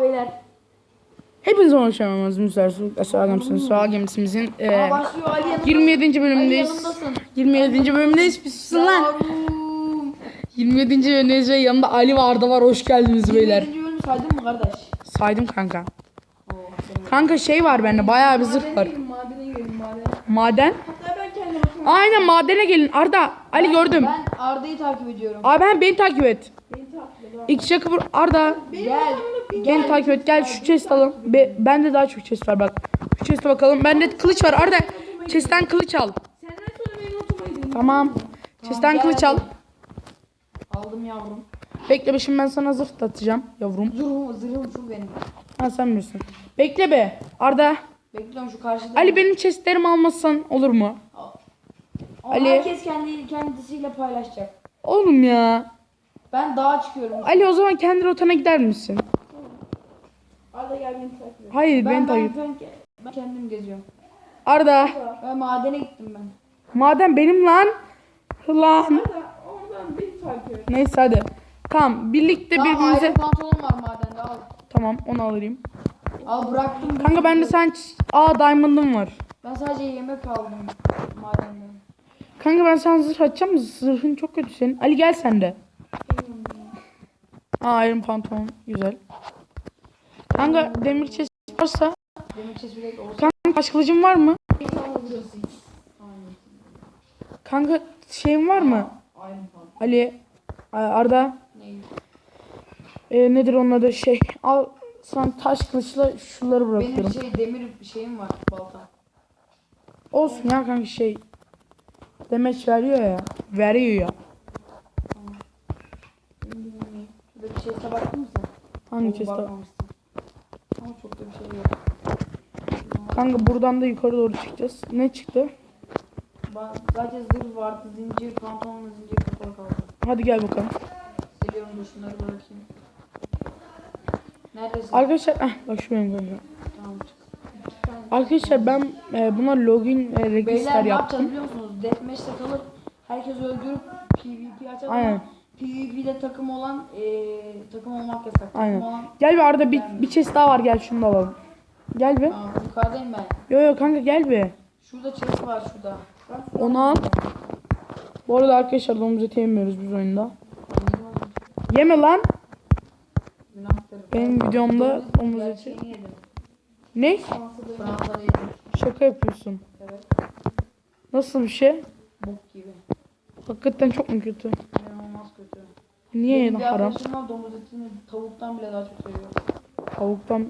Beyler. Hepinize hoş geldiniz. Müsait Aşağı Gemisi'nin Sual Gemisi'mizin e, Aa, başlıyor Ali yanımda. 27. bölümündeyiz. Ali yanımdasın. 27. bölümündeyiz. Biz susun lan. Yavrum. 27. bölümündeyiz ve yanımda Ali ve Arda var. Hoş geldiniz beyler. Birinci bölümü saydın mı kardeş? Saydım kanka. Oo. Kanka şey var bende bayağı bir zırh var. Madene girelim madene. Maden. Hatta ben kendim bakıyorum. Aynen madene gelin. Arda. Ali gördüm. Ben Arda'yı takip ediyorum. Abi ben beni takip et. Beni et. İki çakı vur. Arda. Gel. Beni takip et. Gel şu chest alalım. Be, bende daha çok chest var bak. Şu chest'e bakalım. Bende kılıç var. Arda. Chest'ten kılıç al. Senden sonra benim oturmayı Tamam. Chest'ten gel kılıç al. Aldım yavrum. Bekle be şimdi ben sana zırh da atacağım yavrum. Zırhım, zırhım şu benim. Ha sen bilirsin. Bekle be. Arda. Bekliyorum şu karşıda. Ali benim chestlerimi almazsan olur mu? Ama Ali. Herkes kendi kendisiyle paylaşacak. Oğlum ya. Ben dağa çıkıyorum. Ali o zaman kendi rotana gider misin? Arda gel beni takip et. Hayır Ben, beni ben, takip. ben, ben kendim geziyorum. Arda. Ben madene gittim ben. Madem benim lan. Lan. Oradan beni takip et. Neyse hadi. Tamam birlikte Tamam birbirimize. ayrı pantolon var madende al. Tamam onu alırım. Al bıraktım. Kanka bende sen Aa diamond'ım var. Ben sadece yemek aldım madenden. Kanka ben sana zırh açacağım. Zırhın çok kötü senin. Ali gel sen de. Aa iron pantolon güzel. Kanka demir chest varsa Demir chest bilek olsun. kanka taş kılıcın var mı? Kanka şeyin var mı? Pantolon. Ali Arda Neydi? e, nedir onun adı şey al sana taş kılıçla şunları Benim bırakıyorum. şey demir şeyim var balta. Olsun ya kanka şey demeç veriyor ya. Veriyor ya. Şurada bir chest'e baktın mı? Hangi chest'e? Ama çok da bir şey yok. Kanka buradan da yukarı doğru çıkacağız. Ne çıktı? Ba- Sadece zırh vardı, zincir, pantolonla zincir kapalı kaldı. Hadi gel bakalım. Seviyorum dur şunları bırakayım. Neredesin? Arkadaşlar ah bak şu benim kanka. Tamam çık. Arkadaşlar ben e, buna login e, Beyler register ne yapacağız yaptım. biliyor musunuz? Deathmatch'te kalıp herkes öldürüp PvP açalım Aynen. PvP'de takım olan eee takım olmak yasak. Takım Aynen. olan Gel bir arada bir, bir chest daha var gel şunu da alalım. Gel bir. Tamam, yukarıdayım ben. Yo yo kanka gel bir. Şurada chest var şurada. Onu al. Bu arada arkadaşlar domuz eti yemiyoruz biz oyunda. Yeme lan. Benim videomda Domuz eti. Ne? Şaka yapıyorsun. Evet. Nasıl bir şey? Bok gibi. Hakikaten çok mu kötü? Kötü. Niye Benim yedin bir haram? arkadaşım var domuz etini tavuktan bile daha çok seviyor. Tavuktan.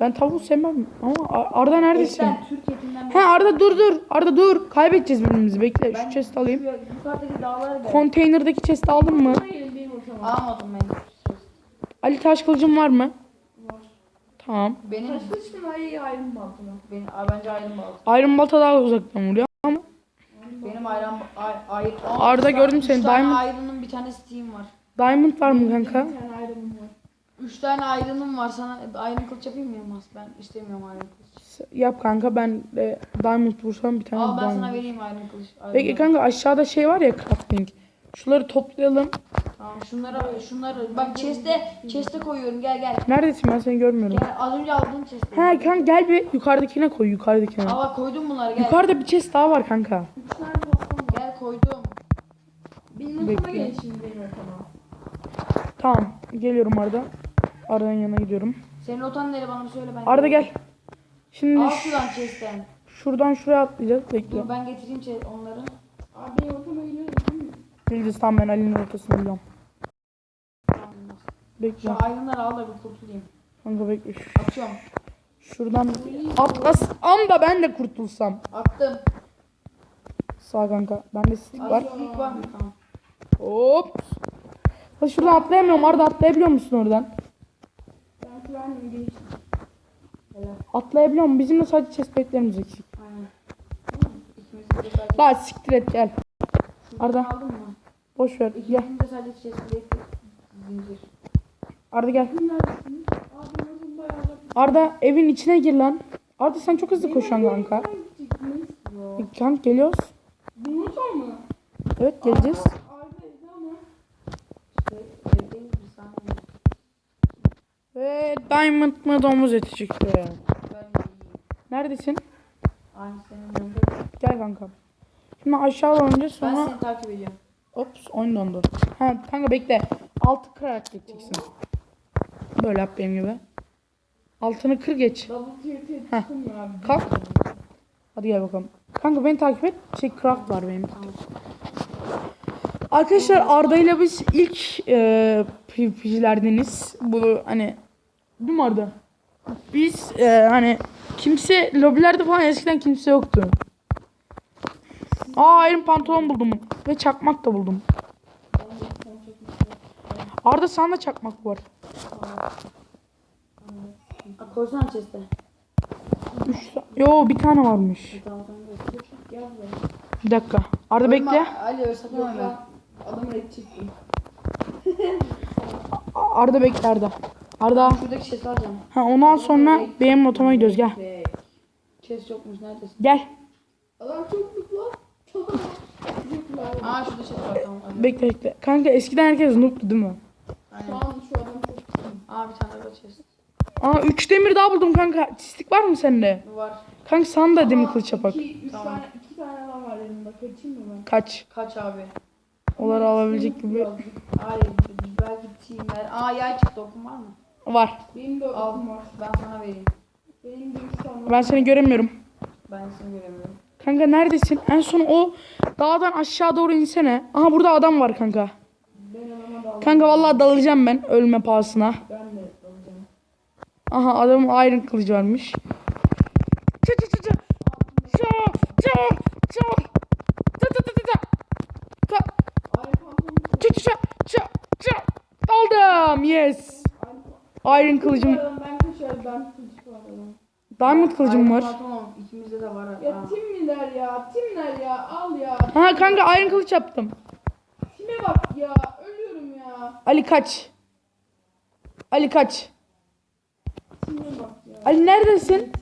Ben tavuğu sevmem ama Ar- Arda neredesin? Etten, Türk etinden He Arda dur dur. Arda dur. Kaybedeceğiz birbirimizi. Bekle şu chest alayım. Şu yukarıdaki dağlara gel. Konteynerdaki chest aldın mı? Almadım ben. Ali taş kılıcın var mı? Tamam. Benim Kılıçla hayır ayrım baltına. benim Aa, bence ayrım balta. Iron Balta daha uzaktan vuruyor ama Benim ayran ay, ay, Arda gördüm seni, Diamond. ayrının bir tane Steam var. Diamond var mı kanka? Bir tane ayrımım var. Üç tane ayrınım var sana ayrın kılıç yapayım mı Yılmaz? Ben istemiyorum ayrın kılıç. Yap kanka ben de Diamond vursam bir tane Al ben sana Diamond. vereyim ayrın kılıç. ayrın Peki kanka aşağıda şey var ya crafting. Şunları toplayalım. Tamam şunlara şunları bak chest'e chest'e koyuyorum gel gel. Neredesin ben seni görmüyorum. Gel az önce aldığım chest'e. He kanka gel bir yukarıdakine koy yukarıdakine. Al bak koydum bunları gel. Yukarıda bir chest daha var kanka. Üç tane var. Gel koydum. Benim Bekle. gelin şimdi benim notama. Tamam geliyorum Arda. Arda'nın yanına gidiyorum. Senin otan nere bana söyle ben. Arda gel. Şimdi Al şuradan chest'ten. şuradan şuraya atlayacağız. Bekle. Dur ben getireyim chest onları. Abi benim notama geliyor değil mi? Geleceğiz tamam ben Ali'nin ortasını biliyorum. Tamam. Bekle. Şu ayrınları al da bir kurtulayım. Kanka bekle. Atıyorum. Şuradan atlasam da ben de kurtulsam. Attım. Sağ kanka. Bende stick var. Azizlik var. Hop. Ha şuradan atlayamıyorum. Arda atlayabiliyor musun oradan? Ben kullanmıyorum gelişim. Atlayabiliyor musun? Bizim de sadece chest plate'lerimiz eksik. Aynen. İkimiz de sadece... La siktir et gel. Arda. Boş ver. Gel. İkimizin de sadece chest plate zincir. Arda gel. Arda evin içine gir lan. Arda sen çok hızlı koşuyorsun kanka. Kanka geliyoruz. Bu notum mu? Evet geleceğiz. Ve diamond mı domuz eti çıktı. Ben. Neredesin? Aynı senin yanında. Gel kankam. Şimdi aşağı olunca Ben sonra... seni takip ediyorum. Ops oyun dondu. Ha kanka bekle. Altı kırarak geçeceksin. Böyle yap benim gibi. Altını kır geç. Heh. Kalk. Hadi gel bakalım. Kanka beni takip et. Şey craft var benim. Arkadaşlar Arda ile biz ilk e, PvP'cilerdeniz. Bu hani değil mi Arda? Biz e, hani kimse lobilerde falan eskiden kimse yoktu. Aa iron pantolon buldum ve çakmak da buldum. Arda sende çakmak var. Ha, koysana chest'e. Üç, yo bir tane varmış. Buraya. Bir dakika. Arda bekle. Ali öyle sakın Yok ölme. lan. Adam red çıktım. Arda bekle Arda. Arda. Şuradaki chest'i alacağım. Ha ondan sonra benim notama gidiyoruz gel. Be. Chest yokmuş neredesin? Gel. Adam çok mutlu. Aa şurada chest var tamam. hadi. Bekle bekle. Kanka eskiden herkes noob'tu değil mi? Şu Aynen. an şu adam çok mutlu. Aa bir tane daha chest. Aa 3 demir daha buldum kanka. Çistik var mı sende? Var. Kanka sana da demir kılıç yapak. İki, üç Tamam. tane, iki tane adam var elimde. Kaçayım mı ben? Kaç. Kaç abi? Onları alabilecek gibi. Hayır belki teamler. Aa yay çıktı okun var mı? Var. Benim de okum var. Ben sana vereyim. Benim de üç tane Ben seni göremiyorum. Ben seni göremiyorum. Kanka neredesin? En son o dağdan aşağı doğru insene. Aha burada adam var kanka. Ben. Kanka vallahi dalacağım ben ölme pahasına. Ben de dalacağım. Aha adamın iron kılıcı varmış. Çı çı çı çı. Çı çı çı. Tı tı tı tı tı. Tı. Ay pantolonu Çı çı çı çı çı. Aldım. Yes. Iron kılıcım. Ben kaçarım ben kılıç var. Diamond kılıcım var. Pantolon ikimizde de var. Ya ha. timmiler ya timler ya al ya. Ha kanka iron kılıç yaptım. Time bak ya ölüyorum ya. Ali kaç. Ali kaç. Time bak ya. Ali neredesin?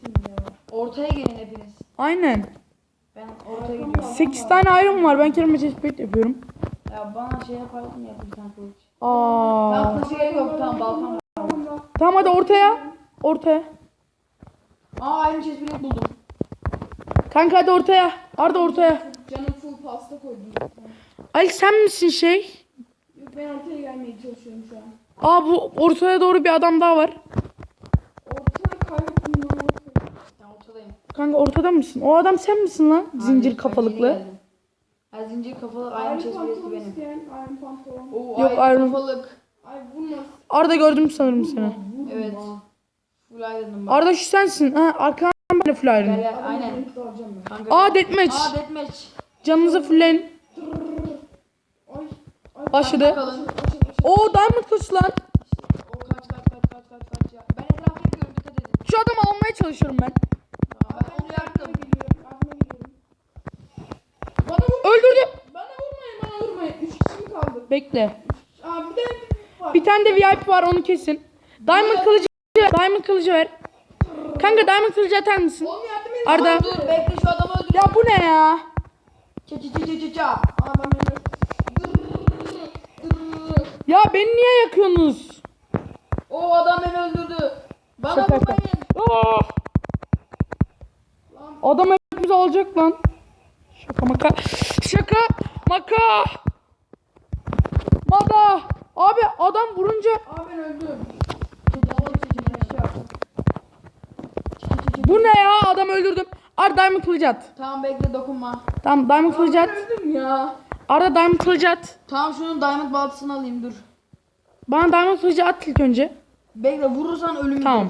Ortaya gelin hepiniz. Aynen. Ben ortaya gidiyorum. 8 tane iron var. Ben kendime chestplate yapıyorum. Ya bana şey yapardın ya bir tane kılıç. Aa. Ben kılıcı yok tamam var. Tamam hadi ortaya. Ortaya. Aa aynı bile buldum. Kanka hadi ortaya. Arda ortaya. Canım full pasta koydum. Ali sen misin şey? Yok ben ortaya gelmeye çalışıyorum şu an. Aa bu ortaya doğru bir adam daha var. Ortaya kaybettim ortaya. Ben ortadayım. Kanka ortada mısın? O adam sen misin lan? Hayır, Zincir kafalıklı. Ha zincir kafalı aynı Iron chest pantolon bileti benim. isteyen iron pantolon. Oo Yok, Yok Iron- kafalık. Arda gördüm sanırım seni. Evet. Full aydınım bak. Arda şu sensin. Ha arkadan ben de full Gel iron. gel aynen. Kanka. Aa deathmatch. Aa deathmatch. Canınızı. Ay. Başladı. Bakalım. Oo diamond kılıç lan. O kaç kaç kaç kaç kaç kaç ya. Ben etrafı yapıyorum dikkat edin. Şu adamı almaya çalışıyorum ben. Onu yaktım. Bana vur. Öldürdüm. Bana vurmayın bana vurmayın. Üç kişi mi kaldı? Bekle. Aa bir de var. Bir tane de VIP var onu kesin. Diamond kılıcı. Diamond kılıcı ver. Kanka diamond kılıcı atar mısın? Oğlum yardım. Arda. Dur bekle şu adamı öldür. Ya bu ne ya? Ça ça ça ça ça ça. Aa ben. Ya beni niye yakıyorsunuz? O adam beni öldürdü. Bana Şaka vurmayın. Aa! Adam hepimizi alacak lan. Şaka maka. Şaka maka. Mada. Abi adam vurunca Aa ben öldüm. bu ne ya? Adam öldürdüm. Arda diamond kılıcı at. Tamam bekle dokunma. Tamam diamond kılıcı at. öldüm ya. Arda diamond kılıcı at. Tamam şunun diamond baltasını alayım dur. Bana diamond kılıcı at ilk önce. Bekle vurursan ölümdür. Tamam.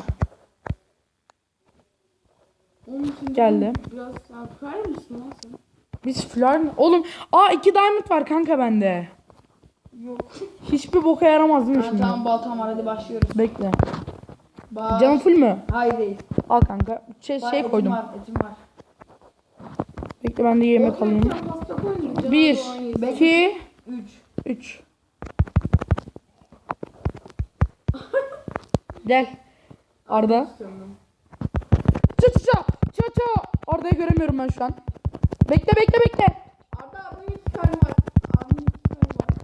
Geldi. Biraz sen kırar mısın lan sen? Biz flör Oğlum aa iki diamond var kanka bende. Yok. Hiçbir boka yaramaz değil mi Ha, şimdi? tamam baltam var hadi başlıyoruz. Bekle. Baş. Canın full mü? Hayır değil. Al kanka. Şey, Var, şey etim koydum. Var, etim var. Bekle ben de yemek alayım. Pasta canım Bir, doğan iki, 3. üç. Gel. Arda. Çı çı çı. Çı çı. Arda'yı göremiyorum ben şu an. Bekle bekle bekle. Arda abimin iki tane var. Abimin iki tane var.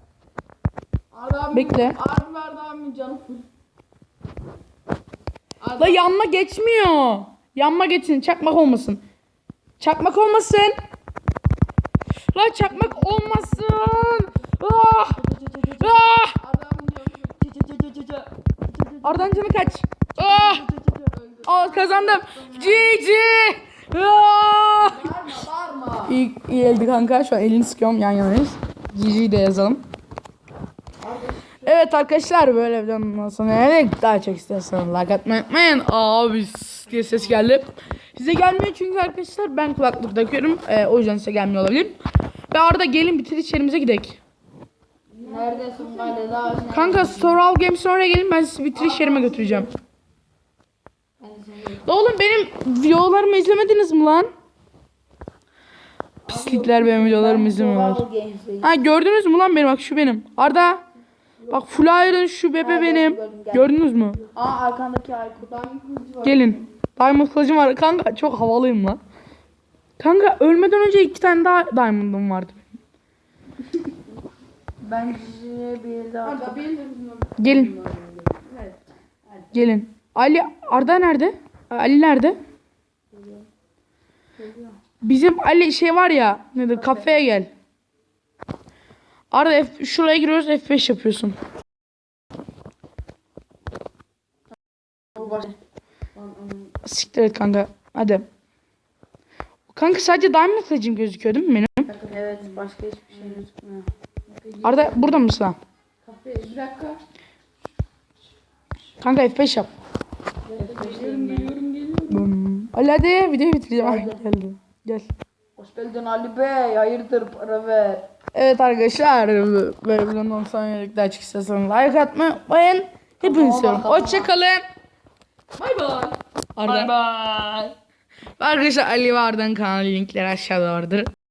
Abimin, Bekle. Abim Arda abimin canı full. La yanma geçmiyor. Yanma geçsin. Çakmak olmasın. Çakmak olmasın. La çakmak olmasın. Ah! Ah! Ardan canı kaç. Ah! Aa kazandım. GG. Ah! Bağırma bağırma. İyi, iyi eldi kanka. Şu an elini sıkıyorum yan yanayız. GG de yazalım. Evet arkadaşlar böyle videonun sonra yani daha çok isterseniz like atmayı unutmayın. Abi diye ses geldi. Size gelmiyor çünkü arkadaşlar ben kulaklık takıyorum. Ee, o yüzden size gelmiyor olabilir. Ve arada gelin bitir içerimize gidelim. Neredesin Gale daha? Kanka Storal Games'in oraya gelin ben sizi bitiriş yerime götüreceğim. La oğlum benim videolarımı izlemediniz mi lan? Pislikler benim videolarımı izlemiyorlar. Ha gördünüz mü lan benim bak şu benim. Arda bak Flyer'ın şu bebe benim. Gördünüz mü? Aa arkandaki Aykut. Gelin. Diamond kılıcım var. Kanka çok havalıyım lan. Kanka ölmeden önce iki tane daha diamond'ım vardı. Bence bir daha. Arda. Gelin. Gelin. Ali Arda nerede? Ali nerede? Bizim Ali şey var ya nedir kafeye gel. Arda F, şuraya giriyoruz F5 yapıyorsun. Siktir et kanka. Hadi. Kanka sadece diamond kılıcım gözüküyor değil mi benim? Evet başka hiçbir şey gözükmüyor. Arda burada mısın lan? Bir dakika. Kanka F5 yap. Geliyorum geliyorum. Ali hadi videoyu bitireceğim. Geldi. Gel. Hoş geldin Ali Bey. Hayırdır para ver. Evet arkadaşlar böyle videonun son yönelikler çıkıyorsanız like atmayı unutmayın. Hepinizi seviyorum. Hoşçakalın. Bay bay. Arda. Bye bye. Arkadaşlar Ali ve Arda'nın kanalı linkleri aşağıda vardır.